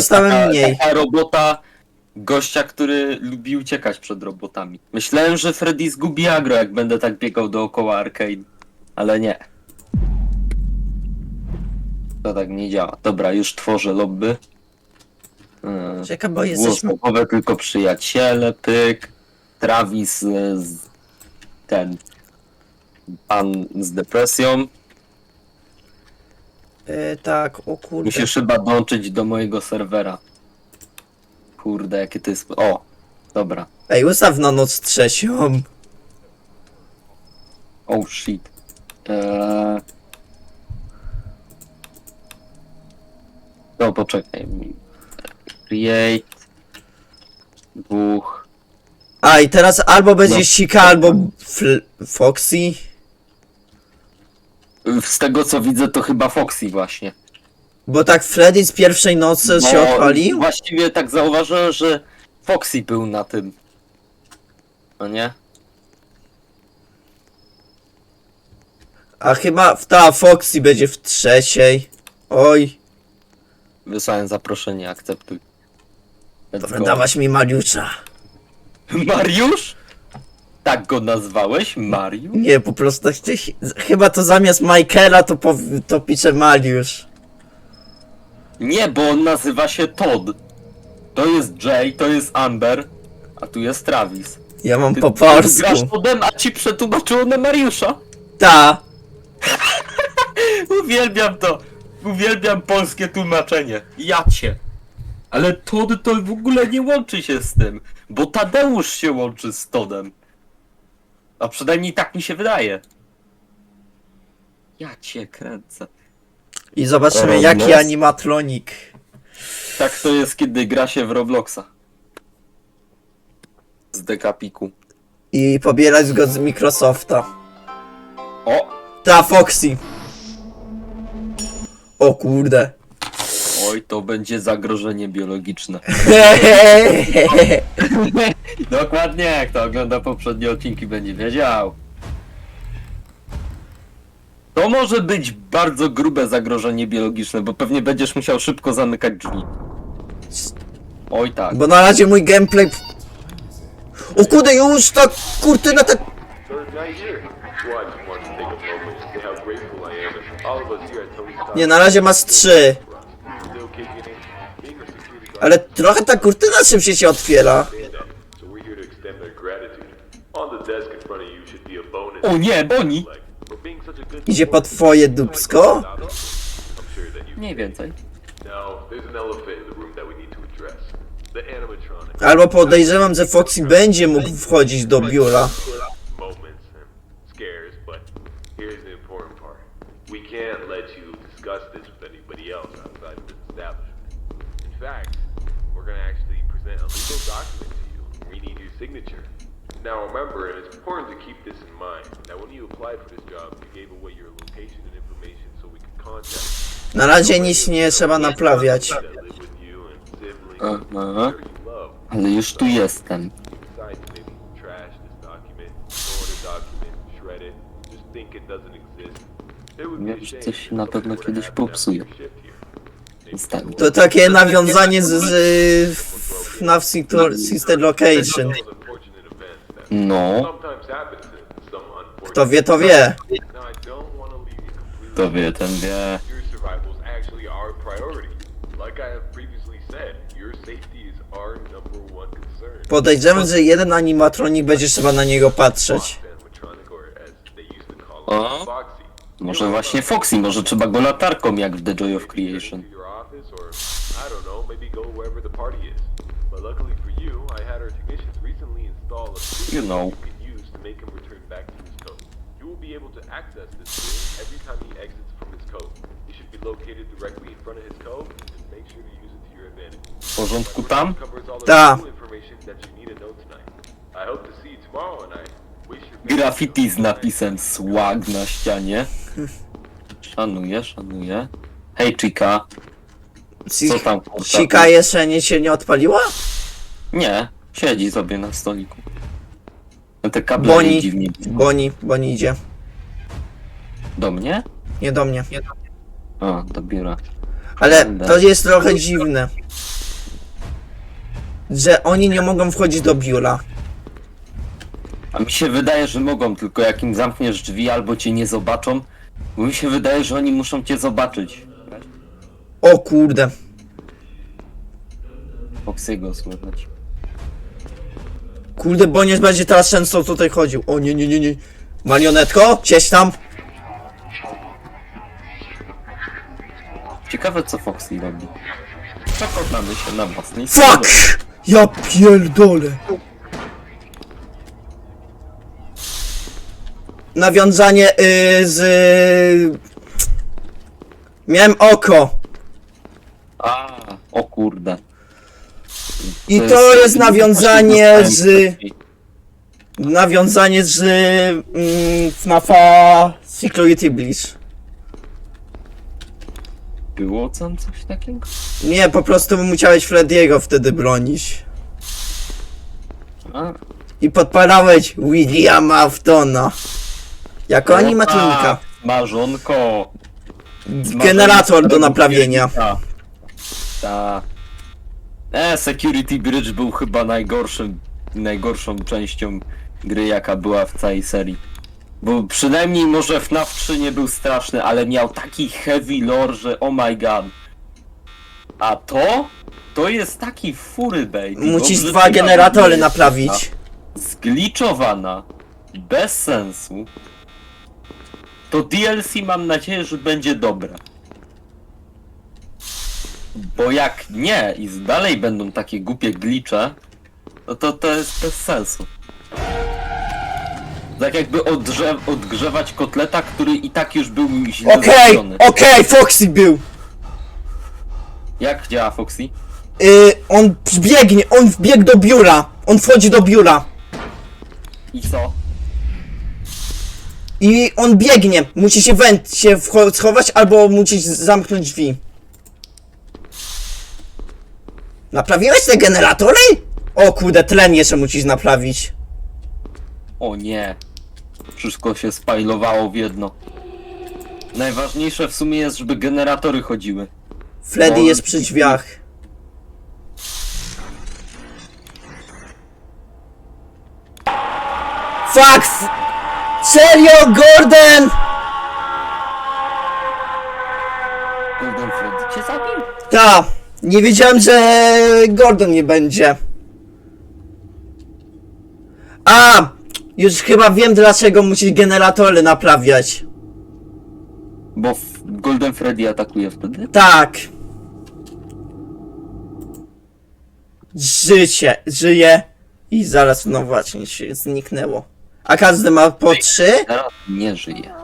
dostałem taka, mniej. Taka robota gościa, który lubi uciekać przed robotami. Myślałem, że Freddy zgubi agro, jak będę tak biegał dookoła arcade. Ale nie. To tak nie działa. Dobra, już tworzę lobby. Yy, Czekaj, bo jesteśmy... Głosowe tylko przyjaciele, pyk. Travis e, z, ten. Pan z depresją. E, tak, o kurde. Musisz chyba dołączyć do mojego serwera. Kurde, jakie to jest. O! Dobra. Ej, ustaw na noc trzecią. Oh shit. Eee... No poczekaj. Create. Dwóch. A i teraz albo będzie No. Sika, albo Fl- Foxy. Z tego co widzę, to chyba Foxy właśnie. Bo tak Freddy z pierwszej nocy się No, odpalił. Właściwie tak zauważyłem, że Foxy był na tym. No nie? A chyba ta Foxy będzie w trzeciej. Oj, Wysłałem zaproszenie, akceptuj. Let's dobra, go. dawać mi Mariusza. Mariusz? Tak go nazwałeś? Mariusz? Nie, po prostu chci- chyba to zamiast Michaela to, pow- to pisze Mariusz. Nie, bo on nazywa się Todd. To jest Jay, to jest Amber, a tu jest Travis. Ja mam po ty grasz polsku. Toddem, a ci przetłumaczyło na Mariusza? Ta. Uwielbiam to. Uwielbiam polskie tłumaczenie. Ja cię. Ale Todd to w ogóle nie łączy się z tym, bo Tadeusz się łączy z Toddem. A przynajmniej tak mi się wydaje. Ja cię kręcę. I zobaczymy jaki no. animatronik. Tak to jest, kiedy gra się w Robloxa. Z dekapiku. I pobierać go z Microsofta. O! Ta Foxy. O kurde. Oj, to będzie zagrożenie biologiczne. Dokładnie, kto ogląda poprzednie odcinki będzie wiedział. To może być bardzo grube zagrożenie biologiczne, bo pewnie będziesz musiał szybko zamykać drzwi. Oj tak. Bo na razie mój gameplay... O kurde, już ta kurtyna tak... Third night here. Well, I just wanted to take a moment to say how grateful I am that all of us here at Tony Stark Nie, na razie masz trzy. still kicking it. Being a security guard Ale trochę ta kurtyna szybciej się otwiera. understand that, so we're here to extend their gratitude. On the desk in front of you should be a bonus. O nie, Boni! Like, for being such a good Idzie po twoje dupsko? I'm sure that you Mniej więcej. Now, there's an elephant in the room that we need to address. The animatronic. Albo podejrzewam, że Foxy będzie mógł wchodzić do biura. moments and scares, but here's the important part. We can't let you discuss this with anybody else outside of this establishment. In fact, we're gonna actually present a legal document to you. We need your signature. Now remember, and it's important to keep this in mind, that when you applied for this job, you gave away your location and information so we could contact Na razie nic nie trzeba naprawiać. that live with you and siblings, Aha. sure you love. Ale już tu jestem. decide to maybe trash this document, ignore the document, shred it, just think it doesn't exist. It would be a Wiem, że shame coś if na pewno were to kiedyś happen after popsuje. your shift here. Maybe Zostawię. To takie nawiązanie z, z FNAF Sister- Sister Location. No, Kto wie, to wie. Now I don't want to leave you completely to wie, ten wie. your survival is actually our priority. Like I have previously said, your safety is our number one concern. Podejrzewam, że jeden animatronik będzie trzeba na niego patrzeć. Animatronic, or as they used to call O. it, Foxy. Może właśnie Foxy, może trzeba go latarką jak w The Joy of Creation. to your office or I don't know, maybe go wherever the party is. But luckily for you, I had our technicians recently install a tool You know. you can use to make him return back to his code. You will be able to access this tool every time he exits from his code. It should be located directly in front of his code. Just make sure to use it to your advantage. W porządku tam? Ta. tool information that you need to know tonight. I hope to see you tomorrow and I wish your Graffiti z napisem swag na ścianie. Szanuję, szanuję. Hej Chica, co tam? Sika jeszcze nie się nie odpaliła? Nie, siedzi sobie na stoliku. No te kable Boni. jej dziwnie. Boni, Boni idzie. Do mnie? Nie do mnie. A, do biura. Ale to jest trochę dziwne. Że oni nie mogą wchodzić do biura. A mi się wydaje, że mogą, tylko jak im zamkniesz drzwi albo cię nie zobaczą, bo mi się wydaje, że oni muszą cię zobaczyć. O kurde. Foxy'ego słychać. Kurde, bo nie będzie teraz często tutaj chodził. O nie, nie, nie, nie. Marionetko, gdzieś tam. Ciekawe co Foxy robi. Przekonamy się na własnej Fuck! Ja pierdolę. Nawiązanie y, z... Miałem oko. O kurde. I to jest nawiązanie z- Nawiązanie z mm, FNAFa Security Breach. Było tam coś takiego? Nie, po prostu musiałeś Frediego wtedy bronić. A, I podpalałeś Williama Aftona. Jako animatronika. Marzonko. Generator do naprawienia. Ta. E, Security Bridge był chyba najgorszym, najgorszą częścią gry, jaka była w całej serii. Bo przynajmniej może FNAF 3 nie był straszny, ale miał taki heavy lore, że oh my god. A to? To jest taki fury baby. Musisz Dobrze, dwa że generatory jest naprawić. zgliczowana, bez sensu, to DLC mam nadzieję, że będzie dobre. Bo jak nie i dalej będą takie głupie glicze, no to to jest bez sensu. Tak jakby odgrze odgrzewać kotleta, który i tak już był źle Okej, zrobiony. okej, Foxy był. Jak działa Foxy? Y, on biegnie, on wbiegł do biura. On wchodzi do biura. I co? I on biegnie. Musi się węd się wcho- schować albo musisz zamknąć drzwi. Naprawiłeś te generatory? O kurde, tlen jeszcze musisz naprawić. O nie. Wszystko się spajlowało w jedno. Najważniejsze w sumie jest, żeby generatory chodziły. Freddy No. jest przy drzwiach. Fuck! Serio, Gordon! Golden Freddy cię zabił? Ta, nie wiedziałem, że Gordon nie będzie. A, już chyba wiem dlaczego musisz generatory naprawiać. Bo Golden Freddy atakuje wtedy? Tak. Życie, żyje i zaraz no właśnie się zniknęło. A każdy ma po trzy? Teraz nie żyje.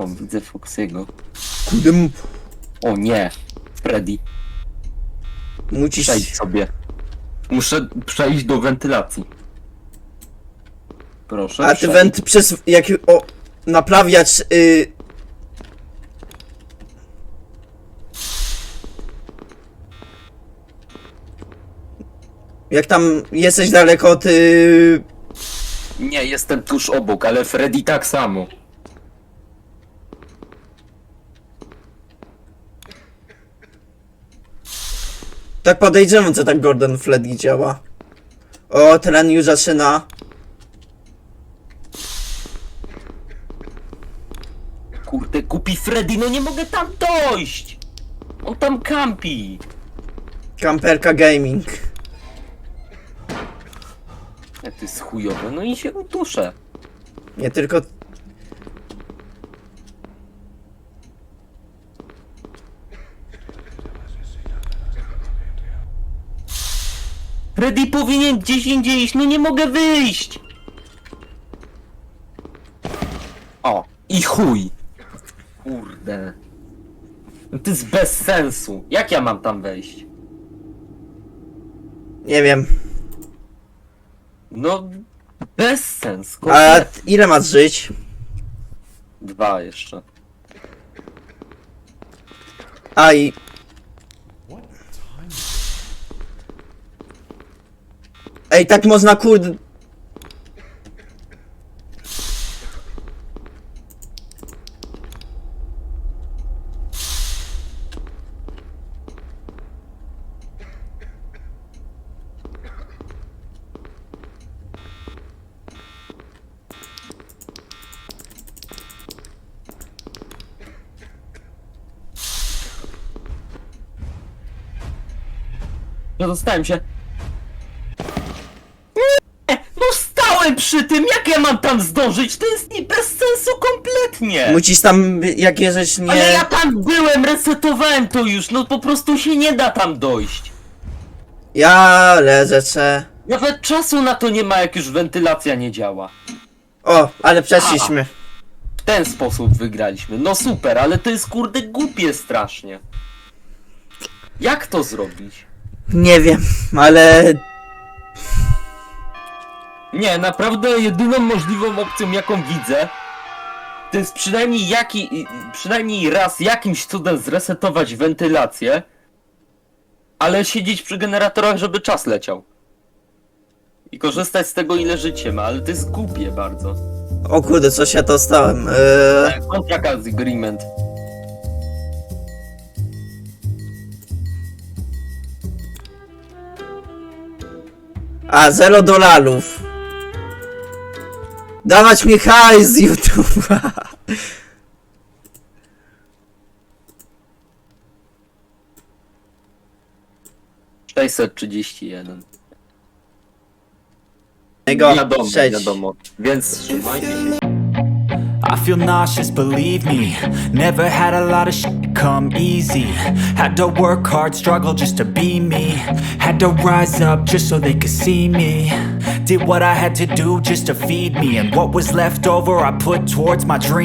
O, widzę Foxy'ego. Kurde, m- O nie! Freddy, musisz... przejdź sobie. Muszę przejść do wentylacji. Proszę. A ty przejdź. went przez jak o naprawiać y... Jak tam jesteś daleko od y... Nie, jestem tuż obok, ale Freddy tak samo. Tak podejrzewam, co tak Gordon Freddy działa. O, teren już zaczyna. Kurde, kupi Freddy, no nie mogę tam dojść! On tam kampi! Kamperka Gaming. Jak to jest chujowe, no i się uduszę. Nie tylko... Freddy powinien gdzieś indziej iść, no nie mogę wyjść! O, i chuj! Kurde. No to jest bez sensu. Jak ja mam tam wejść? Nie wiem. No, bez sens. A kompletnie. ile masz żyć? Dwa jeszcze. A i... Ej, tak można kurde... Zadostałem się. Tam zdążyć? To jest nie bez sensu kompletnie! Musisz tam, jak nie... Ale ja tam byłem, resetowałem to już, no po prostu się nie da tam dojść. Ja leżę se. Nawet czasu na to nie ma, jak już wentylacja nie działa. O, ale przeszliśmy. W ten sposób wygraliśmy. No super, ale to jest kurde głupie strasznie. Jak to zrobić? Nie wiem, ale... Nie, naprawdę jedyną możliwą opcją, jaką widzę, to jest przynajmniej, jaki, przynajmniej raz jakimś cudem zresetować wentylację, ale siedzieć przy generatorach, żeby czas leciał. I korzystać z tego, ile życie ma, ale to jest głupie bardzo. O kurde, coś ja dostałem. Eee, Contract agreement. a, zero dolarów. Dawać mi hajs z YouTube'a. 631. Jego Wiadomo, sześć. wiadomo. Więc trzymajcie się. I feel nauseous, believe me. Never had a lot of shit come easy. Had to work hard, struggle just to be me. Had to rise up just so they could see me. Did what I had to do just to feed me. And what was left over, I put towards my dream.